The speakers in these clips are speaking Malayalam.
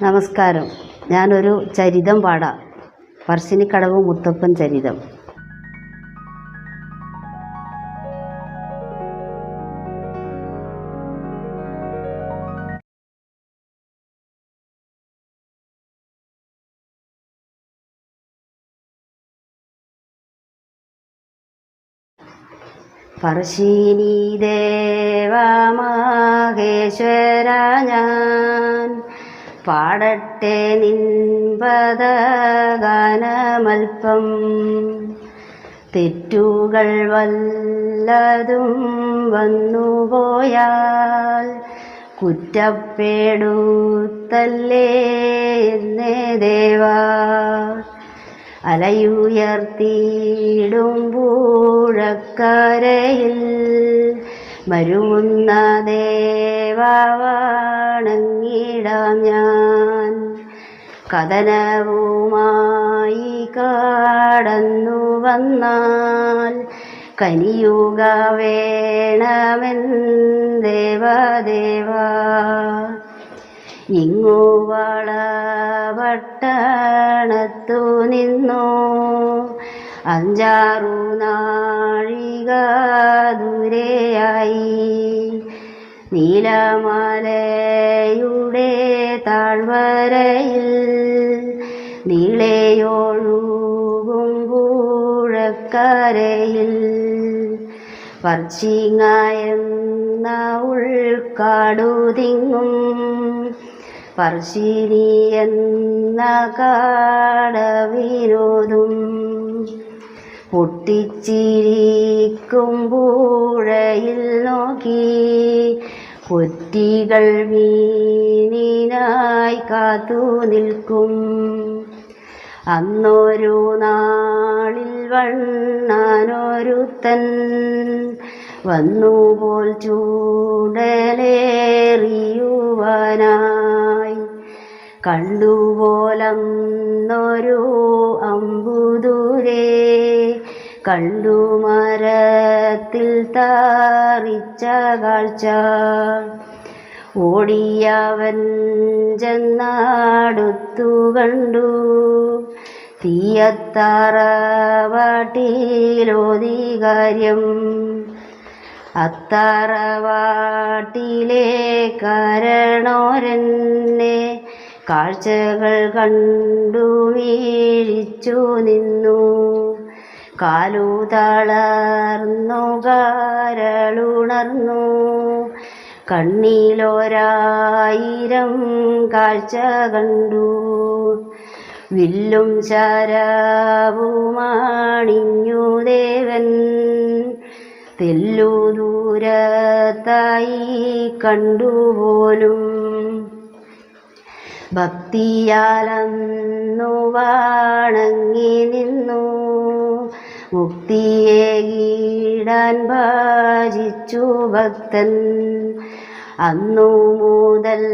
നമസ്കാരം. ഞാനൊരു ചരിതം പാടാം. പറശ്ശിനിക്കടവ് മുത്തപ്പൻ ചരിതം. പറശ്ശിനി ദേവ മഹേശ്വര ഞാൻ പാടട്ടെ നിൻപദ ഗാനമൽപ്പം തെറ്റുകൾ വല്ലതും വന്നുപോയാൽ കുറ്റപ്പെടുത്തല്ലേ എന്നേ ദേവാ. അലയുയർത്തിയിടും പൂഴക്കരയിൽ മരുവുന്ന ദേവണങ്ങിടാം ഞാൻ. കഥനവുമായി കാടന്നു വന്നാൽ കനിയുക വേണമെൻ ദേവദേവാ. ഇങ്ങു വളവട്ടണത്തു നിന്നു അഞ്ചാറു ദൂരെയായി നീലമലയുടെ താഴ്വരയിൽ നീളെയൊഴുകും പൂഴക്കരയിൽ പർച്ചിങ്ങയെന്ന ഉൾക്കാടുതിങ്ങും പർശിനി എന്ന കാടവിനോദും പൊട്ടിച്ചിരിക്കും പൂഴയിൽ നോക്കി. കുറ്റികൾ മീനിനായി കാത്തു നിൽക്കും. അന്നൊരു നാളിൽ വണ്ണാനൊരുത്തൻ വന്നുപോൽ ചൂടലേറിയുവാനായി. കണ്ടുപോലന്നൊരു അമ്പുദൂരെ കണ്ടു മരത്തിൽ താറിച്ച കാഴ്ച. ഓടിയവൻ ചെന്നാടുത്തു കണ്ടു. തീയത്തറവാട്ടിലോതി കാര്യം. അത്താറവാട്ടിലെ കരണോരെന്നെ കാഴ്ചകൾ കണ്ടു വീഴിച്ചു നിന്നു. കാലു തളർന്നു കരളുണർന്നു കണ്ണിലൊരായിരം കാഴ്ച കണ്ടു. വില്ലും ശരവുമാണിഞ്ഞു ദേവൻ. തെല്ലു ദൂരത്തായി കണ്ടുപോലും ഭക്തിയാലന്നു വാണങ്ങ മുക്തിയേകിടാൻ ഭാജിച്ചു ഭക്തൻ. അന്നു മുതൽ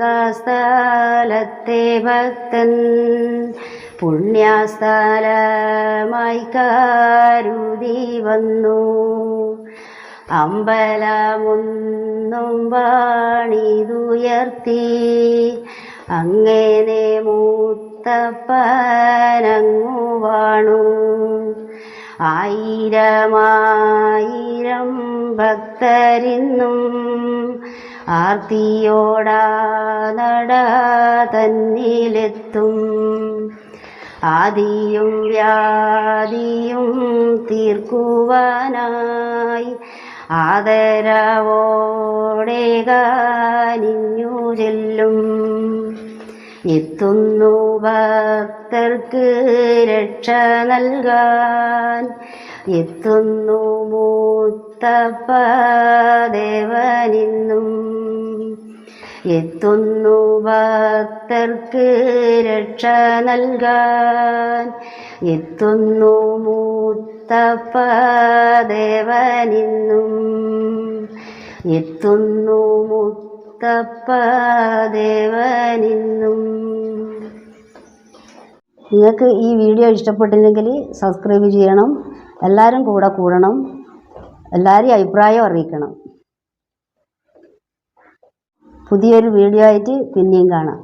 കാസ്ഥാലത്തെ ഭക്തൻ. പുണ്യസ്ഥലമായി കരുതി വന്നു. അമ്പലമൊന്നും വാണിതുയർത്തി. അങ്ങനെ മൂത്തപ്പനങ്ങു വാണു. ആയിരമായിരം ഭക്തരിന്നും ആർത്തിയോടാ നട തന്നിലെത്തും. ആദിയും വ്യാധിയും തീർക്കുവാനായി ആദരവോടെ കാനിഞ്ഞു ചെല്ലും. എത്തുന്നു ഭക്തർക്ക് രക്ഷ നൽകാൻ. എത്തുന്നു മൂത്തപ്പ ദേവനിന്നും. എത്തുന്നു ഭക്തർക്ക് രക്ഷ നൽകാൻ. എത്തുന്നു മൂത്തപ്പ ദേവനിന്നും. എത്തുന്നു മുത്തപ്പ ദേവനിന്നും നിങ്ങൾക്ക് ഈ വീഡിയോ ഇഷ്ടപ്പെട്ടില്ലെങ്കിൽ സബ്സ്ക്രൈബ് ചെയ്യണം എല്ലാവരും കൂടെ കൂടണം എല്ലാവരെയും അഭിപ്രായം അറിയിക്കണം. പുതിയൊരു വീഡിയോ ആയിട്ട് പിന്നെയും കാണാം.